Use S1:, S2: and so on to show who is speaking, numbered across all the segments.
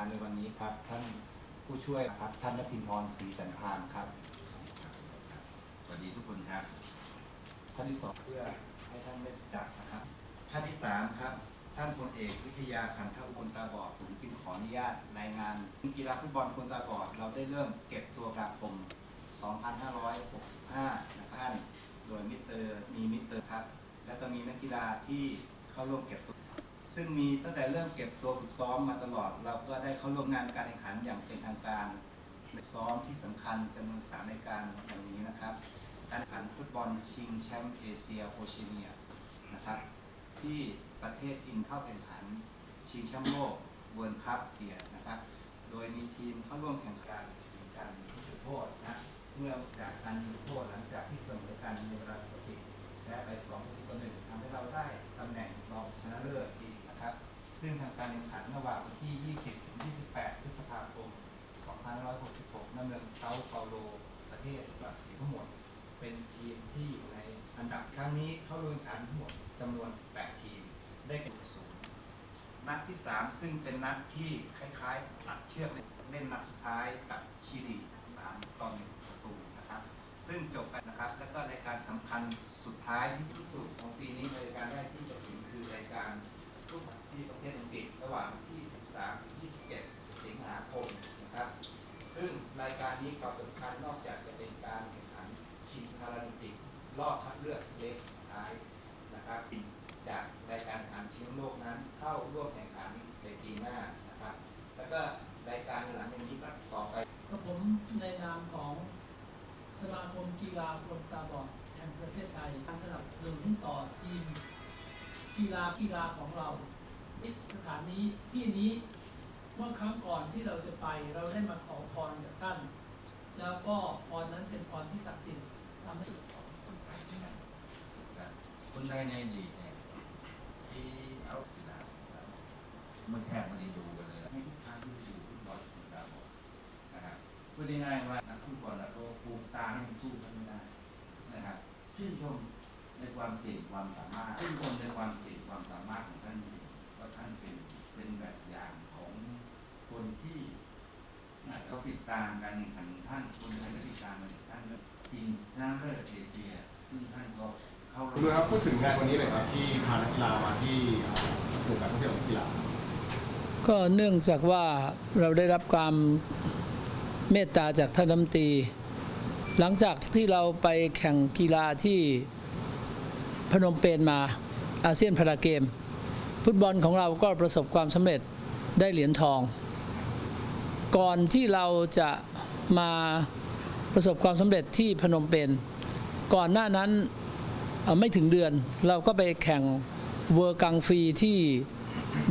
S1: านในวันนี้ครับ ท่านผู้ช่วยครับ ท่านนภินทรศรีสันพานครับ
S2: สวัสดีทุกคนครับ
S1: ท่านที่สองเพื่อให้ท่านได้จักนะครับ ท่านที่สามครับ ท่านพลเอกวิทยาขันธอุบลตาบอดผมจึงขออนุญาตรายงานกีฬาฟุตบอลคนตาบอดเราได้เริ่มเก็บตัวกลางคม 2565 นะครับโดยมิสเตอร์มีมิสเตอร์ครับ และก็มีนักกีฬาที่เข้าร่วมเก็บตัว ซึ่งมีตั้งแต่เริ่มเก็บตัวฝึกซ้อมมาตลอด เราก็ได้เข้าร่วมงานการแข่งขันอย่างเป็นทางการซ้อมที่สำคัญจำนวนสามรายการอย่างนี้นะครับ การแข่งขันฟุตบอลชิงแชมป์เอเชียโอเชียเนียนะครับที่ประเทศอินเข้าแข่งขัน ชิงแชมป์โลกเวิร์คัพเกียร์นะครับ โดยมีทีมเข้าร่วมแข่งขันการยิงจุดโทษนะเมื่อจากการยิงจุดโทษหลังจากที่เสมอกันในเวลาปกติและไปสอง ซึ่งทางการแข่งขันระหว่างวันที่ 20 ถึง 28 พฤษภาคม 2566ณเมืองเซาเปาโล ประเทศบราซิลทั้งหมด เป็นทีมที่อยู่ในอันดับครั้งนี้เข้าร่วมแข่งขันทั้งหมดจำนวน 8 ทีม ได้แก่ศูนย์นัดที่ 3 ซึ่งเป็นนัดที่คล้ายๆตัดเชือกเล่นนัดสุดท้ายกับชิลี3ต่อ1ประตูนะครับ ซึ่งจบไปนะครับ แล้วก็รายการสำคัญสุดท้ายที่สุดของปีนี้รายการแรกที่จะถึงคือรายการ ที่ประเทศอังกฤษระหว่างที่ 13ถึง27 สิงหาคมนะครับ ซึ่งรายการนี้ความสำคัญนอกจากจะเป็นการแข่งขันชิงพาราลิมปิก รอบคัดเลือกเล็กสุดท้ายนะครับจากรายการแข่งขันชิงโลกนั้นเข้าร่วมแข่งขันในปีหน้านะครับ แล้วก็รายการหลังจากนี้ก็ต่อไป
S3: กับผมในนามของสมาคมกีฬาคนตาบอดแห่งประเทศไทยสนับสนุนต่อทีมกีฬากีฬาของเรา สถานนี้ที่นี้เมื่อครั้งก่อนที่เราจะไปเราได้มาขอพรจากท่าน แล้วก็พรนั้นเป็นพรที่ศักดิ์สิทธิ์ทำให้
S2: คนไทยในอดีตเนี่ยที่เอากีฬามันแทบไม่ได้ดูกันเลยไม่ทุกครั้งที่ดูฟุตบอลกีฬาบอลนะครับพูดง่ายๆว่านักฟุตบอลแล้วก็ปูตาให้มันสู้กันไม่ได้นะครับชื่นชมในความเก่งความสามารถชื่นชมในความเก่งความสามารถของท่าน เป็นแบบอย่างของคนที่เขาติดตามการแข่งขันของท่านคนไทยก็ติดตามการแข่งขันท่านทีมชนะเลิศเอเชียซึ่งท่านก็เข้า
S4: คุณดูครับพูดถึงงานวันนี้หน่อยครับที่พานักกีฬามาที่สนุกการท่องเที่ยวของกีฬา
S3: ก็เนื่องจากว่าเราได้รับความเมตตาจากท่านรัฐมนตรี หลังจากที่เราไปแข่งกีฬาที่พนมเปญมาอาเซียนพาราเกม ฟุตบอลของเราก็ประสบความสำเร็จได้เหรียญทอง ก่อนที่เราจะมาประสบความสำเร็จที่พนมเปญก่อนหน้านั้นไม่ถึงเดือนเราก็ไปแข่งเวอร์กังฟีที่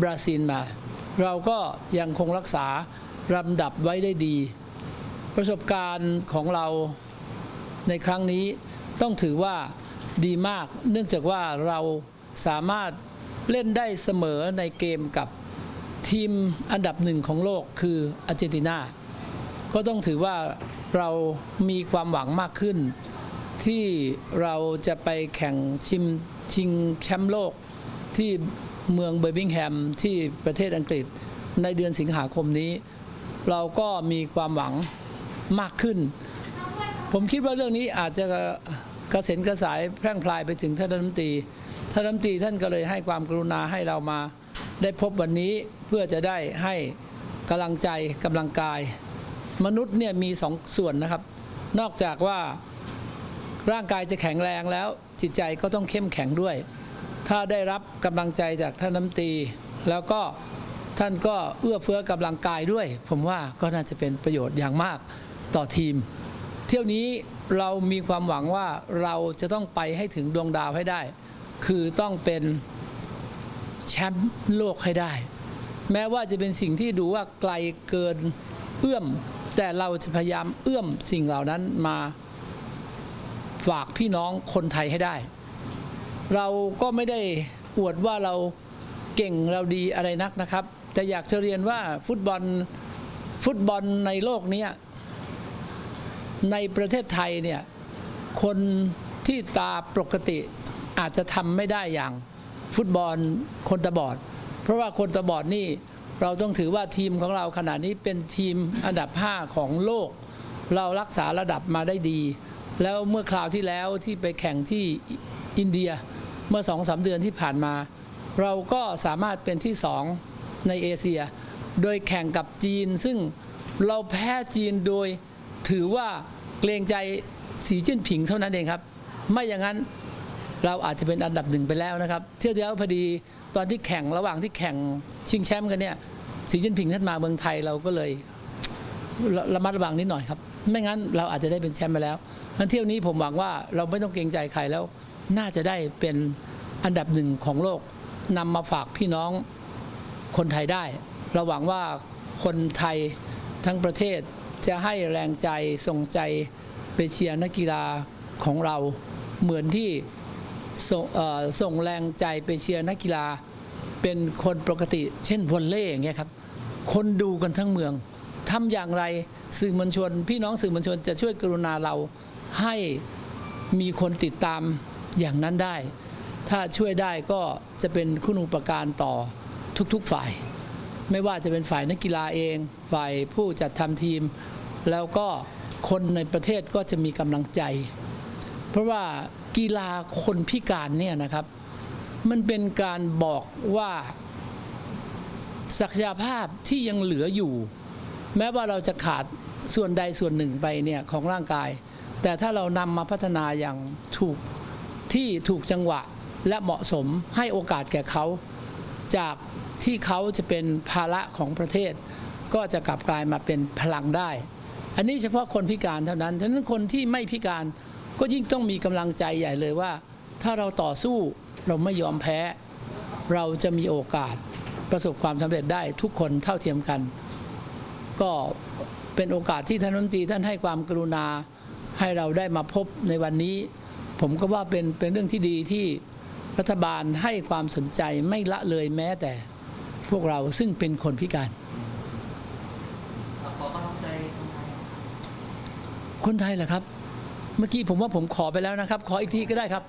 S3: บราซิลมา เราก็ยังคงรักษาลำดับไว้ได้ดี ประสบการณ์ของเราในครั้งนี้ต้องถือว่าดีมาก เนื่องจากว่าเราสามารถ เล่นได้เสมอในเกมกับทีมอันดับหนึ่งของโลกคืออาร์เจนตินา ก็ต้องถือว่าเรามีความหวังมากขึ้น ที่เราจะไปแข่งชิมชิงแชมป์โลกที่เมืองเบอร์มิงแฮมที่ประเทศอังกฤษในเดือนสิงหาคมนี้ เราก็มีความหวังมากขึ้น ผมคิดว่าเรื่องนี้อาจจะกระเซ็นกระสายแพร่งพลายไปถึงท่านรัฐมนตรี ท่านรัฐมนตรีท่านก็เลยให้ความกรุณาให้เรามา ได้พบวันนี้เพื่อจะได้ให้กำลังใจกำลังกาย มนุษย์เนี่ยมีสองส่วนนะครับ นอกจากว่าร่างกายจะแข็งแรงแล้วจิตใจก็ต้องเข้มแข็งด้วย ถ้าได้รับกำลังใจจากท่านน้ำตรีแล้วก็ท่านก็เอื้อเฟื้อกำลังกายด้วย ผมว่าก็น่าจะเป็นประโยชน์อย่างมากต่อทีม เที่ยวนี้เรามีความหวังว่าเราจะต้องไปให้ถึงดวงดาวให้ได้ คือต้องเป็นแชมป์โลกให้ได้ แม้ว่าจะเป็นสิ่งที่ดูว่าไกลเกินเอื้อม แต่เราจะพยายามเอื้อมสิ่งเหล่านั้นมาฝากพี่น้องคนไทยให้ได้ เราก็ไม่ได้อวดว่าเราเก่งเราดีอะไรนักนะครับ แต่อยากจะเรียนว่าฟุตบอลฟุตบอลในโลกนี้ในประเทศไทยเนี่ยคนที่ตาปกติ อาจจะทำไม่ได้อย่างฟุตบอลคนตาบอด เพราะว่าคนตาบอดนี่เราต้องถือว่าทีมของเราขณะนี้เป็นทีมอันดับ 5 ของโลก เรารักษาระดับมาได้ดี แล้วเมื่อคราวที่แล้วที่ไปแข่งที่อินเดียเมื่อสองสาเดือนที่ผ่านมา เราก็สามารถเป็นที่สองในเอเชีย โดยแข่งกับจีน ซึ่งเราแพ้จีนโดยถือว่าเกรงใจสีจิ้นผิงเท่านั้นเองครับ ไม่อย่างนั้น เราอาจจะเป็นอันดับหนึ่งไปแล้วนะครับ เที่ยวเดียวพอดีตอนที่แข่งระหว่างที่แข่งชิงแชมป์กันเนี่ยสีจิ้นผิงท่านมาเมืองไทยเราก็เลยระะมัดระวังนิดหน่อยครับ ไม่งั้นเราอาจจะได้เป็นแชมป์ไปแล้วงั้นเที่ยวนี้ผมหวังว่าเราไม่ต้องเกรงใจใครแล้ว น่าจะได้เป็นอันดับหนึ่งของโลกนำมาฝากพี่น้องคนไทยได้ เราหวังว่าคนไทยทั้งประเทศจะให้แรงใจส่งใจไปเชียร์นักกีฬาของเราเหมือนที่ ส่งเอ่อส่งแรงใจไปเชียร์นักกีฬา เป็นคนปกติ เช่นวอลเล่อย่างเงี้ยครับ คนดูกันทั้งเมืองทำอย่างไรสื่อมวลชน พี่น้องสื่อมวลชนจะช่วยกรุณาเราให้มีคนติดตามอย่างนั้นได้ ถ้าช่วยได้ก็จะเป็นคุณูปการต่อทุกๆฝ่าย ไม่ว่าจะเป็นฝ่ายนักกีฬาเอง ฝ่ายผู้จัดทำทีม แล้วก็คนในประเทศก็จะมีกำลังใจ เพราะว่า กีฬาคนพิการเนี่ยนะครับ มันเป็นการบอกว่าศักยภาพที่ยังเหลืออยู่ แม้ว่าเราจะขาดส่วนใดส่วนหนึ่งไปเนี่ยของร่างกาย แต่ถ้าเรานำมาพัฒนาอย่างถูกที่ถูกจังหวะและเหมาะสมให้โอกาสแก่เขา จากที่เขาจะเป็นภาระของประเทศ ก็จะกลับกลายมาเป็นพลังได้ อันนี้เฉพาะคนพิการเท่านั้นฉะนั้นคนที่ไม่พิการ ก็ยิ่งต้องมีกำลังใจใหญ่เลยว่า ถ้าเราต่อสู้เราไม่ยอมแพ้ เราจะมีโอกาสประสบความสำเร็จได้ทุกคนเท่าเทียมกัน ก็เป็นโอกาสที่ท่านรัฐมนตรีท่านให้ความกรุณาให้เราได้มาพบในวันนี้ ผมก็ว่าเป็นเป็นเรื่องที่ดีที่รัฐบาลให้ความสนใจไม่ละเลยแม้แต่พวกเราซึ่งเป็นคนพิการ
S5: ขอกำลังใจคนไทย
S3: คนไทยเหรอครับ เมื่อกี้ผมว่าผมขอไปแล้วนะครับ ขออีกทีก็ได้ครับ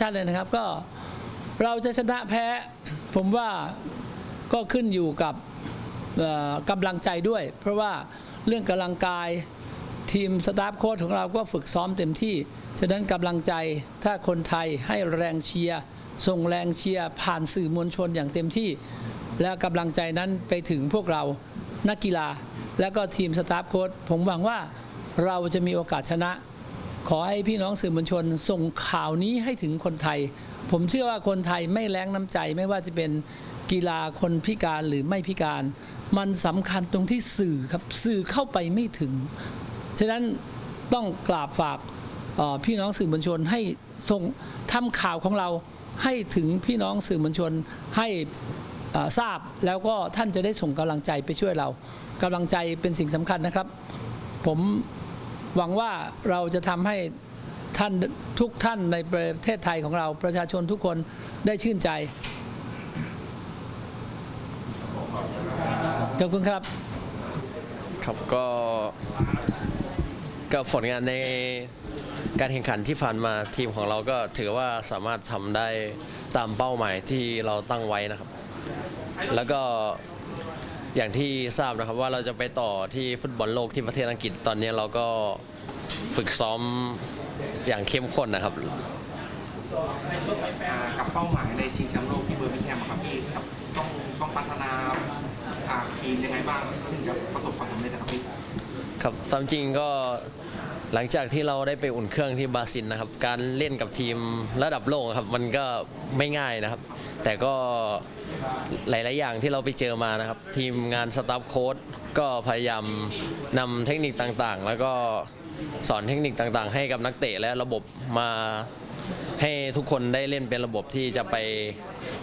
S3: ชัดๆเลยนะครับก็เราจะชนะแพ้ ผมว่าก็ขึ้นอยู่กับกำลังใจด้วย เพราะว่าเรื่องกำลังกายทีมสตาฟโค้ชของเราก็ฝึกซ้อมเต็มที่ ฉะนั้นกำลังใจถ้าคนไทยให้แรงเชียร์ส่งแรงเชียร์ผ่านสื่อมวลชนอย่างเต็มที่ และกำลังใจนั้นไปถึงพวกเรานักกีฬา แล้วก็ทีมสตาฟโค้ชผมหวังว่า เราจะมีโอกาสชนะ ขอให้พี่น้องสื่อมวลชน ส่งข่าวนี้ให้ถึงคนไทย ผมเชื่อว่าคนไทยไม่แรงน้ำใจไม่ว่าจะเป็นกีฬาคนพิการหรือไม่พิการ มันสำคัญตรงที่สื่อครับสื่อเข้าไปไม่ถึง ฉะนั้นต้องกราบฝากพี่น้องสื่อมวลชนให้ส่งทำข่าวของเราให้ถึงพี่น้องสื่อมวลชนให้ทราบแล้วก็ท่านจะได้ส่งกำลังใจไปช่วยเรากำลังใจเป็นสิ่งสำคัญนะครับ ผม หวังว่าเราจะทำให้ท่านทุกท่านในประเทศไทยของเราประชาชนทุกคนได้ชื่นใจ ขอบคุณครับ
S6: ครับก็กับผลงานในการแข่งขันที่ผ่านมาทีมของเราก็ถือว่าสามารถทำได้ตามเป้าหมายที่เราตั้งไว้นะครับ แล้วก็ อย่างที่ทราบนะครับว่าเราจะไปต่อที่ฟุตบอลโลกที่ประเทศอังกฤษตอนนี้เราก็ฝึกซ้อมอย่างเข้มข้นนะครับ
S7: อ่ากับเป้าหมายในชิงแชมป์โลกที่เบอร์มิงแฮมอะครับพี่ครับต้องต้องพัฒนาอ่าทีมยังไงบ้างถึงจะประสบความสำเร็จนะครับพี่
S6: ครับตามจริงก็หลังจากที่เราได้ไปอุ่นเครื่องที่บราซิลนะครับ การเล่นกับทีมระดับโลกครับมันก็ไม่ง่ายนะครับ แต่ก็ หลาย ๆ อย่างที่เราไปเจอมานะครับ ทีมงานสตาฟโค้ดก็พยายามนำเทคนิคต่าง ๆ แล้วก็สอนเทคนิคต่าง ๆ ให้กับนักเตะและระบบมาให้ทุกคนได้เล่นเป็นระบบที่จะไป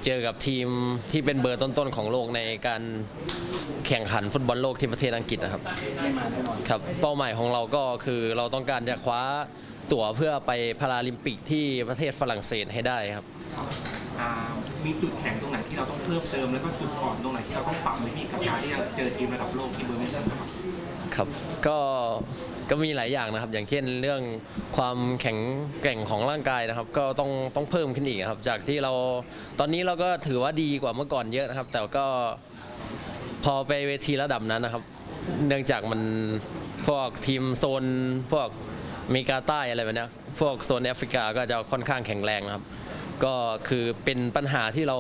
S6: เจอกับทีมที่เป็นเบอร์ต้น ๆ ของโลกในการแข่งขันฟุตบอลโลกที่ประเทศอังกฤษนะครับครับ เป้าหมายของเราก็คือเราต้องการจะคว้าตั๋วเพื่อไปพาราลิมปิกที่ประเทศฝรั่งเศสให้ได้ครับ
S7: อ่ามีจุดแข็งตรงไหน ที่เราต้องเพิ่มเติมแล้วก็จุดอ่อนตรงไหนที่เราต้องปรับไหมพี่กับการที่จะเจอทีมระดับโลกที่เบอร์มิงแฮมนะครับ
S6: ครับก็ก็มีหลายอย่างนะครับ อย่างเช่นเรื่องความแข็งแกร่งของร่างกายนะครับ ก็ต้องต้องเพิ่มขึ้นอีกครับ จากที่เราตอนนี้เราก็ถือว่าดีกว่าเมื่อก่อนเยอะนะครับ แต่ก็พอไปเวทีระดับนั้นนะครับ เนื่องจากมันพวกทีมโซนพวกอเมริกาใต้อะไรแบบนี้พวกโซนแอฟริกาก็จะค่อนข้างแข็งแรงนะครับ ก็คือเป็นปัญหาที่เรา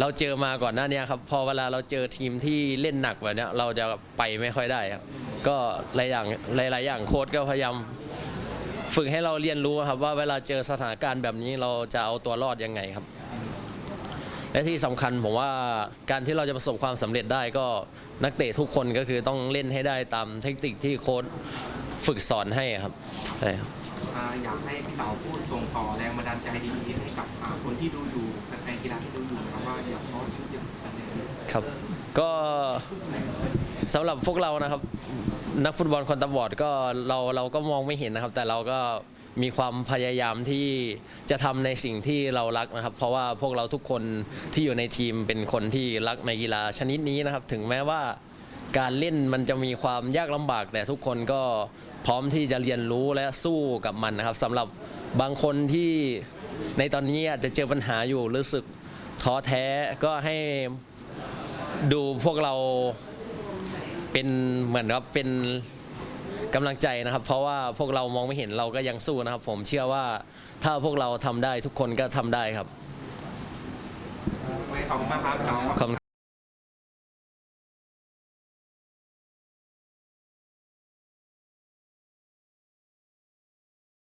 S6: เราเจอมาก่อนหน้านี้ครับพอเวลาเราเจอทีมที่เล่นหนักแบบนี้เราจะไปไม่ค่อยได้ครับก็หลายอย่างหลาย ๆ อย่างโค้ชก็พยายามฝึกให้เราเรียนรู้ครับว่าเวลาเจอสถานการณ์แบบนี้เราจะเอาตัวรอดยังไงครับ และที่สำคัญผมว่าการที่เราจะประสบความสำเร็จได้ก็นักเตะทุกคนก็คือต้องเล่นให้ได้ตามเทคนิคที่โค้ชฝึกสอนให้ครับใช่ครับ
S7: อยากให้พี่เต๋าพูดส่งต่อแรงบันดาลใจดีๆให้กับคนที่ดูอยู่แฟนกีฬาที่ดูอยู่นะครับว่าอย่าท้อชีวิตอย่าสุดกันเลย
S6: ครับ ก็สำหรับพวกเรานะครับ นักฟุตบอลคนตาบอดก็เราเราก็มองไม่เห็นนะครับ แต่เราก็มีความพยายามที่จะทำในสิ่งที่เรารักนะครับ เพราะว่าพวกเราทุกคนที่อยู่ในทีมเป็นคนที่รักในกีฬาชนิดนี้นะครับ ถึงแม้ว่า การเล่นมันจะมีความยากลำบาก แต่ทุกคนก็พร้อมที่จะเรียนรู้และสู้กับมันนะครับสำหรับบางคนที่ในตอนนี้อาจจะเจอปัญหาอยู่รู้สึกท้อแท้ก็ให้ดูพวกเราเป็นเหมือนกับเป็นกำลังใจนะครับ เพราะว่าพวกเรามองไม่เห็นเราก็ยังสู้นะครับ ผมเชื่อว่าถ้าพวกเราทำได้ทุกคนก็ทำได้ครับ
S7: ไว้ขอบคุณมากครับพี่เต๋า
S6: ขอบคุณ